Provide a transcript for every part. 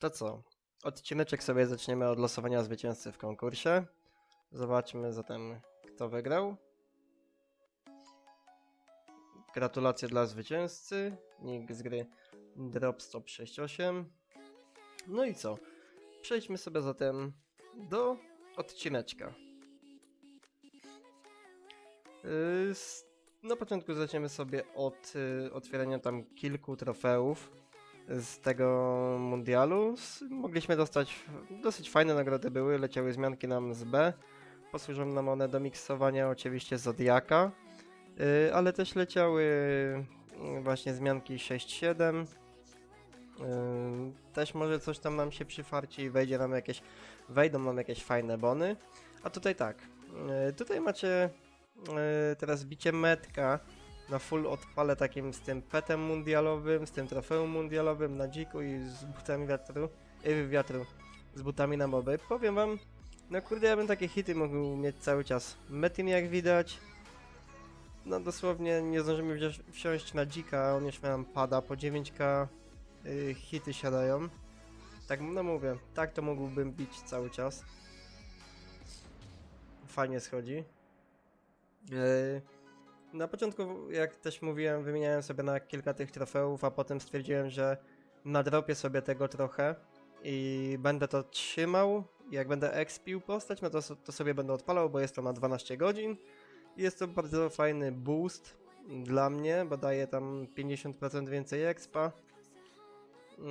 To co? Odcineczek sobie zaczniemy od losowania zwycięzcy w konkursie. Zobaczmy zatem, kto wygrał. Gratulacje dla zwycięzcy. Nick z gry Drop168. No i co? Przejdźmy sobie zatem do odcineczka. S- Na początku zaczniemy sobie od y, otwierania tam kilku trofeów z tego mundialu. Mogliśmy dostać dosyć fajne nagrody były, leciały zmianki nam z B. Posłużą nam one do miksowania oczywiście Zodiaka, yy, ale też leciały yy, właśnie zmianki 6-7. Yy, Też może coś tam nam się przyfarci i wejdzie nam jakieś, wejdą nam jakieś fajne bony. A tutaj tak, tutaj macie teraz bicie metka na full odpale takim z tym petem mundialowym, z tym trofeum mundialowym na dziku i z butami wiatru, yy, wiatru, z butami na moby. Powiem wam, no kurde, ja bym takie hity mógł mieć cały czas. Metin jak widać, no dosłownie nie zdążymy wsiąść na dzika, on już nam pada, po 9k yy, hity siadają. Tak, no mówię, tak to mógłbym bić cały czas. Fajnie schodzi. Yy, na początku, jak też mówiłem, wymieniałem sobie na kilka tych trofeów, a potem stwierdziłem, że nadrobię sobie tego trochę i będę to trzymał. Jak będę expił postać, no to, to sobie będę odpalał, bo jest to na 12 godzin. Jest to bardzo fajny boost dla mnie, bo daje tam 50% więcej expa. Yy,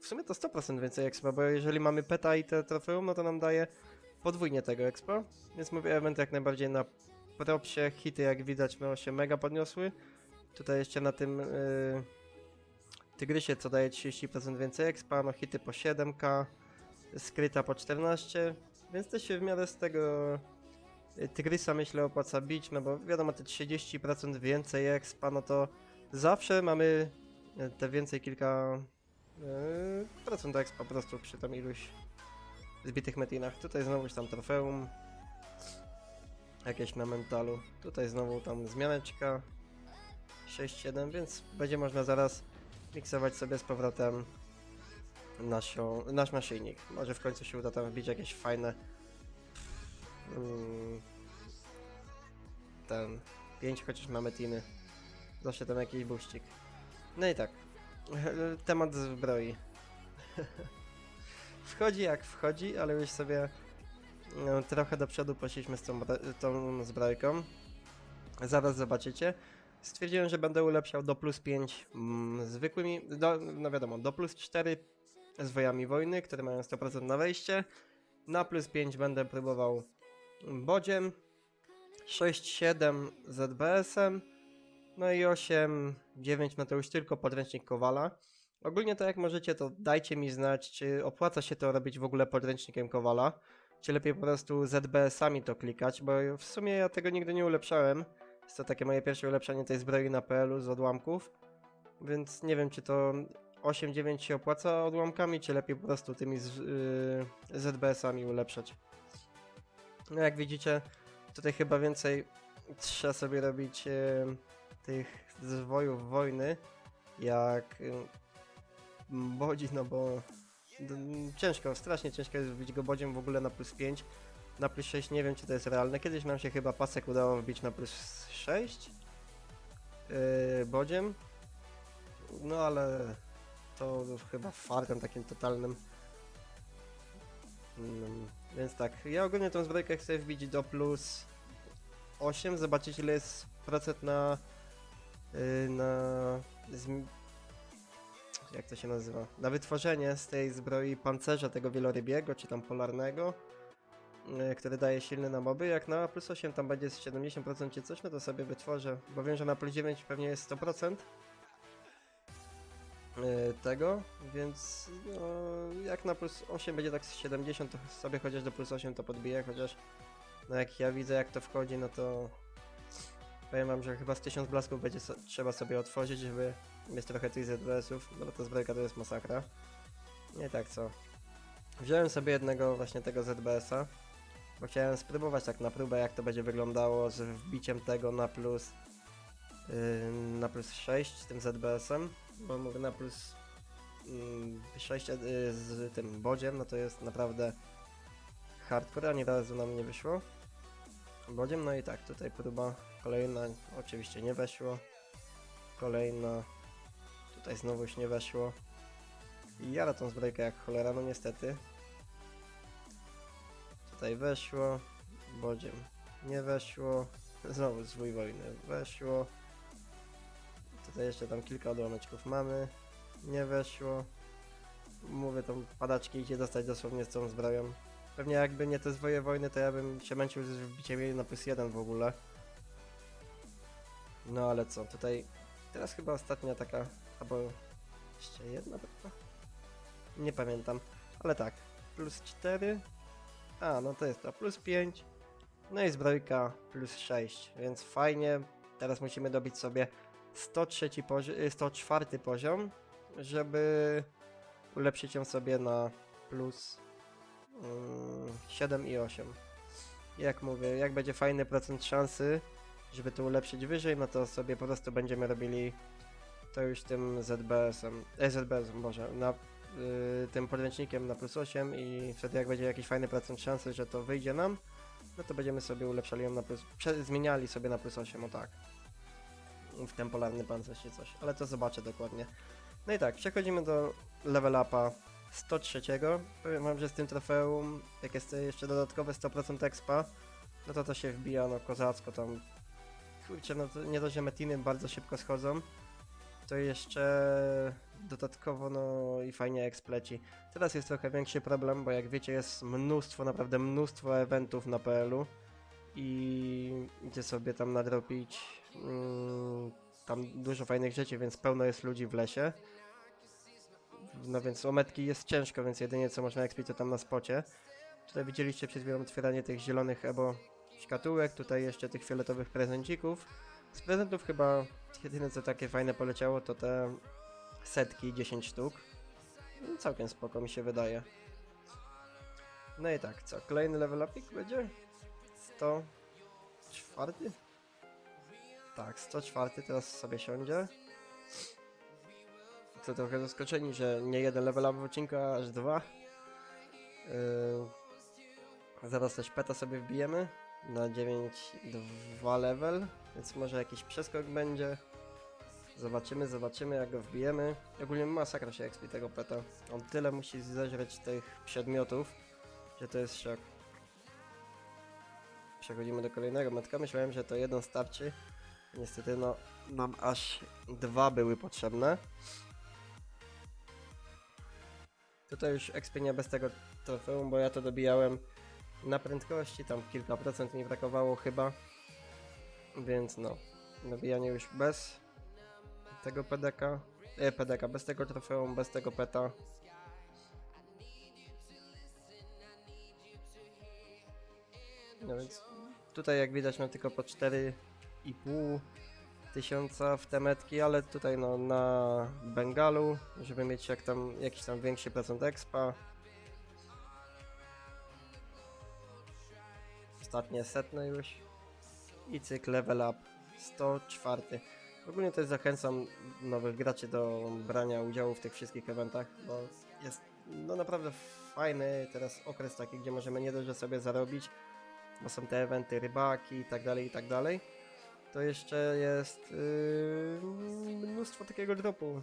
w sumie to 100% więcej expa, bo jeżeli mamy peta i te trofeum, no to nam daje podwójnie tego expa. Więc mówię, event jak najbardziej na propsie hity jak widać no, się mega podniosły. Tutaj jeszcze na tym yy, Tygrysie co daje 30% więcej expa, no hity po 7k, skryta po 14, więc też się w miarę z tego y, Tygrysa myślę opłaca bić, no bo wiadomo te 30% więcej expa, no to zawsze mamy y, te więcej kilka yy, procent expa po prostu przy tam iluś zbitych metinach. Tutaj znowuż tam trofeum, jakieś na mentalu. Tutaj znowu tam zmianeczka 6-7, więc będzie można zaraz miksować sobie z powrotem naszą, nasz naszyjnik. Może w końcu się uda tam wbić jakieś fajne mm, ten 5 chociaż mamy teamy. Zawsze tam jakiś buścik. No i tak. Temat zbroi. wchodzi jak wchodzi, ale już sobie trochę do przodu poszliśmy z tą, tą zbrojką. Zaraz zobaczycie. Stwierdziłem, że będę ulepszał do plus 5 mm, zwykłymi, do, no wiadomo, do plus 4 z wojami wojny, które mają 100% na wejście. Na plus 5 będę próbował bodziem. 6-7 ZBS-em. No i 8, 9 no to już tylko podręcznik Kowala. Ogólnie to jak możecie, to dajcie mi znać, czy opłaca się to robić w ogóle podręcznikiem Kowala, czy lepiej po prostu ZBS-ami to klikać, bo w sumie ja tego nigdy nie ulepszałem. Jest to takie moje pierwsze ulepszenie tej zbroi na PL-u z odłamków, więc nie wiem, czy to 8-9 się opłaca odłamkami, czy lepiej po prostu tymi z, yy, ZBS-ami ulepszać. No jak widzicie, tutaj chyba więcej trzeba sobie robić yy, tych zwojów wojny, jak yy, bodzi, no bo ciężko, strasznie ciężko jest wbić go bodziem w ogóle na plus 5. Na plus 6 nie wiem czy to jest realne. Kiedyś nam się chyba pasek udało wbić na plus 6 yy, bodziem. No ale to chyba fartem takim totalnym. Mm, więc tak, ja ogólnie tą zbrojkę chcę wbić do plus 8, zobaczyć ile jest procent na yy, na jak to się nazywa? Na wytworzenie z tej zbroi pancerza tego wielorybiego, czy tam polarnego, yy, który daje silny na moby. Jak na plus 8 tam będzie z 70% czy coś, no to sobie wytworzę, bo wiem, że na plus 9 pewnie jest 100% yy, tego, więc no, jak na plus 8 będzie tak z 70, to sobie chociaż do plus 8 to podbiję, chociaż no jak ja widzę jak to wchodzi, no to powiem wam, że chyba z 1000 blasków będzie so, trzeba sobie otworzyć, żeby mieć trochę tych ZBS-ów, bo ta zbrojka to jest masakra. Nie tak co. Wziąłem sobie jednego właśnie tego ZBS-a, bo chciałem spróbować tak na próbę jak to będzie wyglądało z wbiciem tego na plus yy, na plus 6 z tym ZBS-em, bo mówię na plus mm, przejście y, z tym bodziem, no to jest naprawdę hardcore, ani razu nam nie wyszło. Bodziem, no i tak, tutaj próba kolejna, oczywiście nie weszło. Kolejna, tutaj znowuż nie weszło. I jara tą zbrojkę jak cholera, no niestety. Tutaj weszło, bodziem nie weszło. Znowu zwój wojny weszło. Tutaj jeszcze tam kilka odłameczków mamy. Nie weszło. Mówię, tą padaczki idzie dostać dosłownie z tą zbroją. Pewnie jakby nie te zwoje wojny, to ja bym się męczył z wbiciem jej na plus jeden w ogóle. No ale co, tutaj teraz chyba ostatnia taka, albo jeszcze jedna chyba? Nie pamiętam, ale tak, plus 4, a no to jest to, plus 5, no i zbrojka plus 6, więc fajnie, teraz musimy dobić sobie 103 pozi- 104 poziom, żeby ulepszyć ją sobie na plus mm, 7 i 8. Jak mówię, jak będzie fajny procent szansy, żeby to ulepszyć wyżej, no to sobie po prostu będziemy robili to już tym ZBS-em, e, ZBS-em, Boże, na y, tym podręcznikiem na plus 8 i wtedy jak będzie jakiś fajny procent szansy, że to wyjdzie nam, no to będziemy sobie ulepszali ją na plus, prze, zmieniali sobie na plus 8, o tak. W ten polarny pancerz czy coś, ale to zobaczę dokładnie. No i tak, przechodzimy do level upa 103. Powiem wam, że z tym trofeum, jak jest jeszcze dodatkowe 100% expa, no to to się wbija no kozacko tam. Kurczę, no to nie dość, że metiny bardzo szybko schodzą, to jeszcze dodatkowo no i fajnie ekspleci. Teraz jest trochę większy problem, bo jak wiecie jest mnóstwo, naprawdę mnóstwo eventów na PL-u i idzie sobie tam nadrobić mm, tam dużo fajnych rzeczy, więc pełno jest ludzi w lesie. No więc o metki jest ciężko, więc jedynie co można expić to tam na spocie. Tutaj widzieliście przed chwilą otwieranie tych zielonych ebo szkatułek, tutaj jeszcze tych fioletowych prezencików. Z prezentów chyba jedyne co takie fajne poleciało to te setki, 10 sztuk. No, Całkiem spoko mi się wydaje. No i tak, co? Kolejny level upik będzie? 104? Tak, 104 teraz sobie siądzie. Co trochę zaskoczeni, że nie jeden level up w odcinku, a aż dwa. Yy, zaraz też peta sobie wbijemy na 9.2 level, więc może jakiś przeskok będzie. Zobaczymy, zobaczymy jak go wbijemy. Ogólnie masakra się expi tego peta. On tyle musi zeżreć tych przedmiotów, że to jest szok. Przechodzimy do kolejnego metka. Myślałem, że to jeden starczy. Niestety no, nam aż dwa były potrzebne. Tutaj już expienia bez tego trofeum, bo ja to dobijałem na prędkości, tam kilka procent mi brakowało chyba. Więc no, dobijanie już bez tego PDK, e, PDK, bez tego trofeum, bez tego peta. No więc tutaj jak widać mam tylko po 4,5 tysiąca w te metki, ale tutaj no na Bengalu, żeby mieć jak tam, jakiś tam większy procent expa. Ostatnie setne już. I cykl level up 104. Ogólnie też zachęcam nowych graczy do brania udziału w tych wszystkich eventach, bo jest no naprawdę fajny teraz okres taki, gdzie możemy nie dość, że sobie zarobić, bo są te eventy rybaki i tak dalej, i tak dalej. To jeszcze jest yy, mnóstwo takiego dropu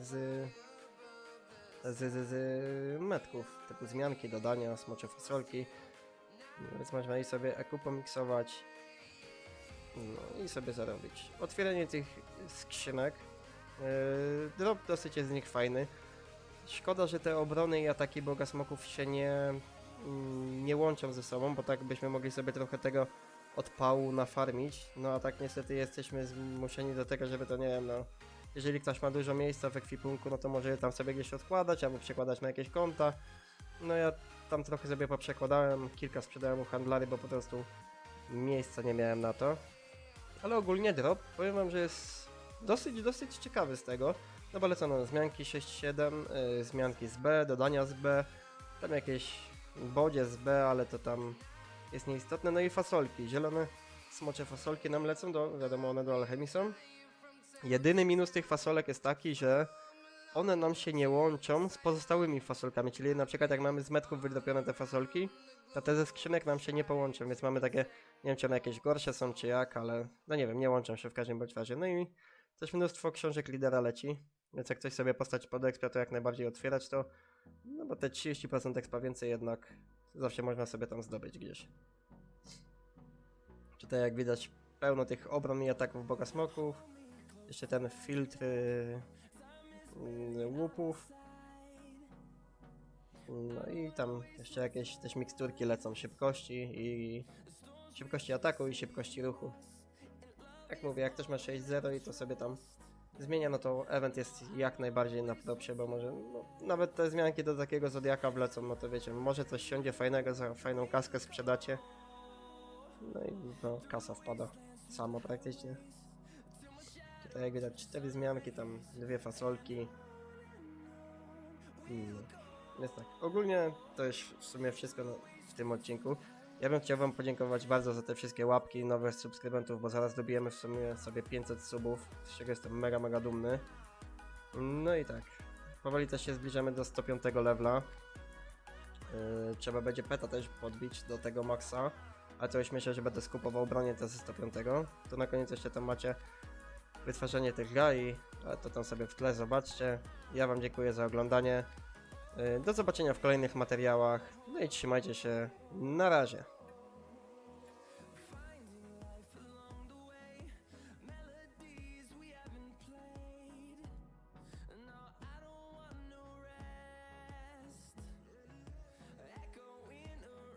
z, z, z, z metków, typu zmianki, dodania, smocze fasolki. No Więc można i sobie eku pomiksować, no i sobie zarobić. Otwieranie tych skrzynek. Yy, drop dosyć jest z nich fajny. Szkoda, że te obrony i ataki boga smoków się nie, mm, nie łączą ze sobą, bo tak byśmy mogli sobie trochę tego odpału nafarmić. No a tak niestety jesteśmy zmuszeni do tego, żeby to nie wiem, no. Jeżeli ktoś ma dużo miejsca w ekwipunku, no to może je tam sobie gdzieś odkładać albo przekładać na jakieś konta. No ja tam trochę sobie poprzekładałem, kilka sprzedałem u handlarzy, bo po prostu miejsca nie miałem na to. Ale ogólnie drop, powiem wam, że jest dosyć, dosyć ciekawy z tego. No bo lecą nam zmianki 6-7, yy, zmianki z B, dodania z B, tam jakieś bodzie z B, ale to tam jest nieistotne. No i fasolki, zielone smocze fasolki nam lecą, do, wiadomo one do alchemii są. Jedyny minus tych fasolek jest taki, że one nam się nie łączą z pozostałymi fasolkami, czyli na przykład jak mamy z metków wydopione te fasolki, to te ze skrzynek nam się nie połączą, więc mamy takie, nie wiem czy one jakieś gorsze są czy jak, ale no nie wiem, nie łączą się w każdym bądź razie. No i też mnóstwo książek lidera leci, więc jak ktoś sobie postać pod expa, to jak najbardziej otwierać to, no bo te 30% expa więcej jednak zawsze można sobie tam zdobyć gdzieś. Tutaj jak widać pełno tych obron i ataków boga smoków, jeszcze ten filtr łupów. No i tam jeszcze jakieś też miksturki lecą szybkości i szybkości ataku i szybkości ruchu. Jak mówię, jak ktoś ma 6.0 i to sobie tam zmienia, no to event jest jak najbardziej na propsie, bo może no, nawet te zmianki do takiego zodiaka wlecą, no to wiecie, może coś siądzie fajnego, za fajną kaskę sprzedacie. No i no, kasa wpada samo praktycznie. Tutaj jak widać cztery zmianki, tam dwie fasolki. Mm. Jest tak. Ogólnie to już w sumie wszystko w tym odcinku. Ja bym chciał wam podziękować bardzo za te wszystkie łapki nowych subskrybentów, bo zaraz dobijemy w sumie sobie 500 subów, z czego jestem mega, mega dumny. No i tak. Powoli też się zbliżamy do 105 levela. Yy, trzeba będzie peta też podbić do tego maksa. A to już myślę, że będę skupował bronię też ze 105. To na koniec jeszcze tam macie wytwarzanie tych gai, to tam sobie w tle zobaczcie. Ja wam dziękuję za oglądanie. Yy, Do zobaczenia w kolejnych materiałach. No i trzymajcie się. Na razie.